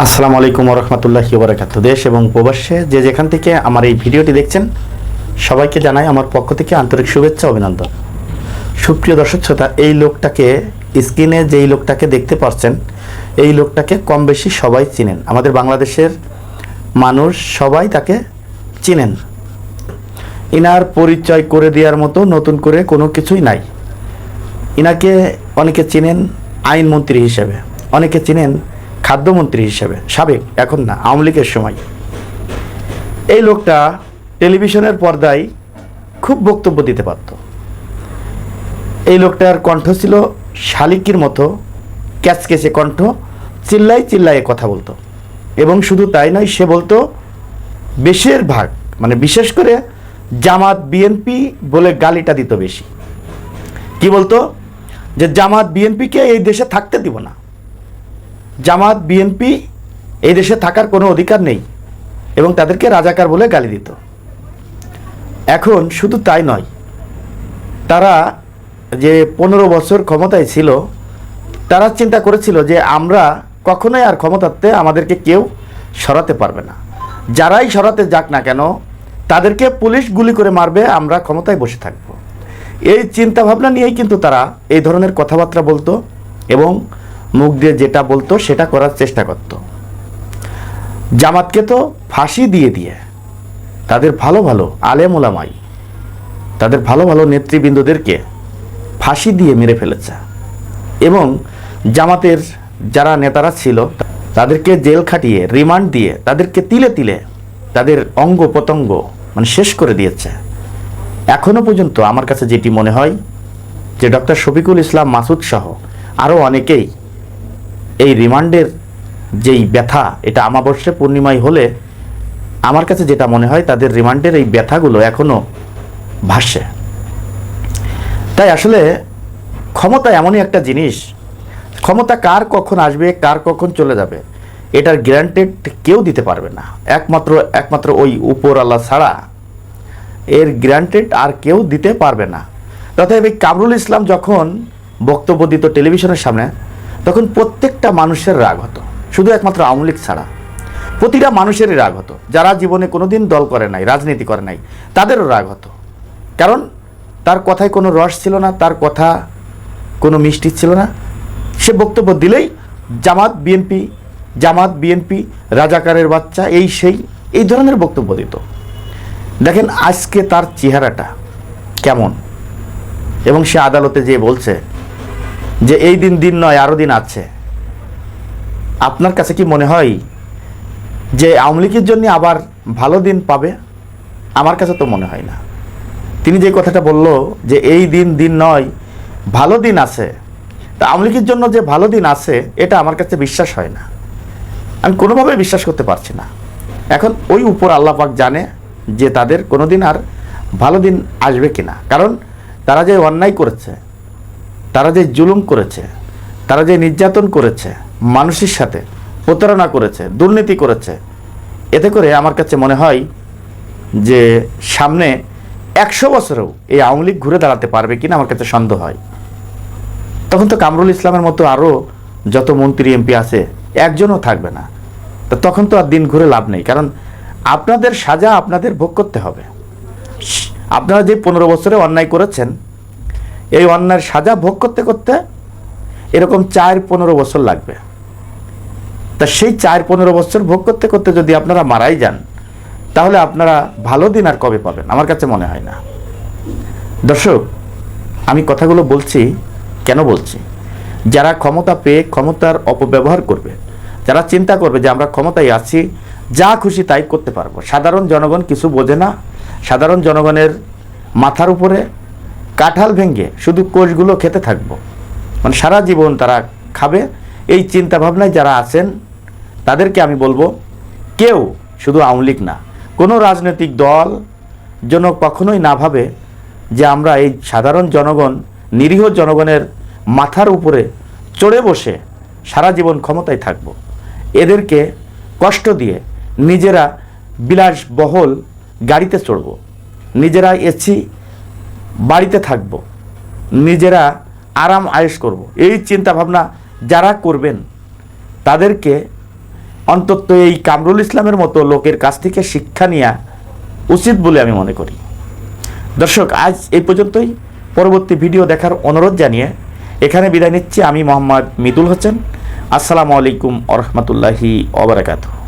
আসসালামু আলাইকুম রহমতুল্লাহ বরাকাত দেশ এবং প্রবাসে যে যেখান থেকে আমার এই ভিডিওটি দেখছেন, সবাইকে জানাই আমার পক্ষ থেকে আন্তরিক শুভেচ্ছা অভিনন্দন। সুপ্রিয় দর্শক শ্রোতা, এই লোকটাকে, স্ক্রিনে যেই লোকটাকে দেখতে পাচ্ছেন এই লোকটাকে কম বেশি সবাই চিনেন। আমাদের বাংলাদেশের মানুষ সবাই তাকে চিনেন। ইনার পরিচয় করে দেওয়ার মতো নতুন করে কোনো কিছুই নাই। ইনাকে অনেকে চিনেন আইনমন্ত্রী হিসেবে। অনেকে চিনেন খাদ্যমন্ত্রী হিসেবে, সাবেক, এখন না, আওয়ামী লীগের সময়। এই লোকটা টেলিভিশনের পর্দায় খুব বক্তব্য দিতে পারত। এই লোকটার কণ্ঠ ছিল শালিকির মতো, ক্যাচকেচে কণ্ঠ, চিল্লাই চিল্লায়ে কথা বলতো। এবং শুধু তাই নয়, সে বলতো, বেশিরভাগ মানে বিশেষ করে জামাত বিএনপি বলে গালিটা দিত বেশি। কি বলতো? যে জামাত বিএনপিকে এই দেশে থাকতে দিব না। জামাত, বিএনপি এই দেশে থাকার কোনো অধিকার নেই এবং তাদেরকে রাজাকার বলে গালি দিত। এখন শুধু তাই নয়, তারা যে পনেরো বছর ক্ষমতায় ছিল, তারা চিন্তা করেছিল যে আমরা কখনোই আর ক্ষমতাতে আমাদেরকে কেউ সরাতে পারবে না। যারাই সরাতে যাক না কেন, তাদেরকে পুলিশ গুলি করে মারবে, আমরা ক্ষমতায় বসে থাকব। এই চিন্তাভাবনা নিয়েই কিন্তু তারা এই ধরনের কথাবার্তা বলতো এবং মুখ দিয়ে যেটা বলতো, সেটা করার চেষ্টা করত। জামাতকে তো ফাঁসি দিয়ে দিয়ে তাদের ভালো ভালো আলেম ওলামাই, তাদের ভালো ভালো নেতৃবৃন্দদেরকে ফাঁসি দিয়ে মেরে ফেলেছে। এবং জামাতের যারা নেতারা ছিল, তাদেরকে জেল খাটিয়ে, রিমান্ড দিয়ে, তাদেরকে তিলে তিলে তাদের অঙ্গ প্রত্যঙ্গ মানে শেষ করে দিয়েছে। এখনও পর্যন্ত আমার কাছে যেটি মনে হয় যে ডক্টর শফিকুল ইসলাম মাসুদ সহ আরও অনেকেই এই রিমান্ডের যেই ব্যথা, এটা আমাবস্যা পূর্ণিমায় হলে আমার কাছে যেটা মনে হয়, তাদের রিমান্ডের এই ব্যথাগুলো এখনও ভাসে তাই আসলে ক্ষমতা এমনই একটা জিনিস, ক্ষমতা কার কখন আসবে, কার কখন চলে যাবে, এটার গ্যারান্টেড কেউ দিতে পারবে না। একমাত্র একমাত্র ওই উপর আল্লাহ ছাড়া এর গ্যারান্টেড আর কেউ দিতে পারবে না। তথাপি কামরুল ইসলাম যখন বক্তব্য দিত টেলিভিশনের সামনে তখন প্রত্যেকটা মানুষের রাগ হতো। শুধু একমাত্র আওয়ামী লীগ ছাড়া। প্রতিটা মানুষেরই রাগ হতো। যারা জীবনে কোনোদিন দল করে নাই, রাজনীতি করে নাই, তাদেরও রাগ হতো। কারণ তার কথায় কোনো রস ছিল না, তার কথা কোনো মিষ্টি ছিল না। সে বক্তব্য দিলেই জামাত বিএনপি জামাত বিএনপি, রাজাকারের বাচ্চা, এই সেই, এই ধরনের বক্তব্য দিত। দেখেন, আজকে তার চেহারাটা কেমন? এবং সে আদালতে যে বলছে যে এই দিন দিন নয় আরও দিন আছে। আপনার কাছে কি মনে হয় যে আওয়ামী লীগের জন্য আবার ভালো দিন পাবে? আমার কাছে তো মনে হয় না। তিনি যে কথাটা বলল যে এই দিন দিন নয়, ভালো দিন আছে, তা আওয়ামী লীগের জন্য যে ভালো দিন আছে, এটা আমার কাছে বিশ্বাস হয় না। আমি কোনোভাবে বিশ্বাস করতে পারছি না। এখন ওই উপর আল্লাহ পাক জানে যে তাদের কোনো দিন আর ভালো দিন আসবে কিনা। কারণ তারা যে অন্যায় করেছে তারা যে জুলুম করেছে, তারা যে নির্যাতন করেছে, মানুষের সাথে প্রতারণা করেছে, দুর্নীতি করেছে, এতে করে আমার কাছে মনে হয় যে সামনে একশো বছরেও এই আওয়ামী লীগ ঘুরে দাঁড়াতে পারবে কিনা আমার কাছে সন্দেহ হয়। তখন তো কামরুল ইসলামের মতো আরও যত মন্ত্রী, এমপি আছে, একজনও থাকবে না। তো তখন তো আর দিন ঘুরে লাভ নেই, কারণ আপনাদের সাজা আপনাদের ভোগ করতে হবে। আপনারা যে পনেরো বছরে অন্যায় করেছেন এই অন্যায়ের সাজা ভোগ করতে করতে এরকম চার পনেরো বছর লাগবে। তা সেই চার পনেরো বছর ভোগ করতে করতে যদি আপনারা মারাই যান, তাহলে আপনারা ভালো দিন আর কবে পাবেন? আমার কাছে মনে হয় না। দর্শক, আমি কথাগুলো বলছি, কেন বলছি? যারা ক্ষমতা পেয়ে ক্ষমতার অপব্যবহার করবে, যারা চিন্তা করবে যে আমরা ক্ষমতায় আছি, যা খুশি তাই করতে পারব। সাধারণ জনগণ কিছু বোঝে না। সাধারণ জনগণের মাথার উপরে কাঁঠাল ভেঙে শুধু কোষগুলো খেতে থাকব। মানে সারা জীবন তারা খাবে। এই চিন্তা ভাবনায় যারা আছেন, তাদেরকে আমি বলব, কেউ শুধু আওয়ামী না, কোনো রাজনৈতিক দল যেন কখনোই না ভাবে যে আমরা এই সাধারণ জনগণ, নিরীহ জনগণের মাথার উপরে চড়ে বসে সারা জীবন ক্ষমতায় থাকব। এদেরকে কষ্ট দিয়ে নিজেরা বিলাসবহল গাড়িতে চড়ব। নিজেরা এসি বাড়িতে থাকব, নিজেরা আরাম আয়েস করব। এই চিন্তা ভাবনা যারা করবেন, তাদেরকে অন্তত এই কামরুল ইসলামের মতো লোকের কাছ থেকে শিক্ষা নেওয়া উচিত বলে আমি মনে করি। দর্শক, আজ এই পর্যন্তই। পরবর্তী ভিডিও দেখার অনুরোধ জানিয়ে এখানে বিদায় নিচ্ছি। আমি মোহাম্মদ মিতুল হোসেন। আসসালামু আলাইকুম আ রহমতুল্লাহি ওবরাকাতুহ।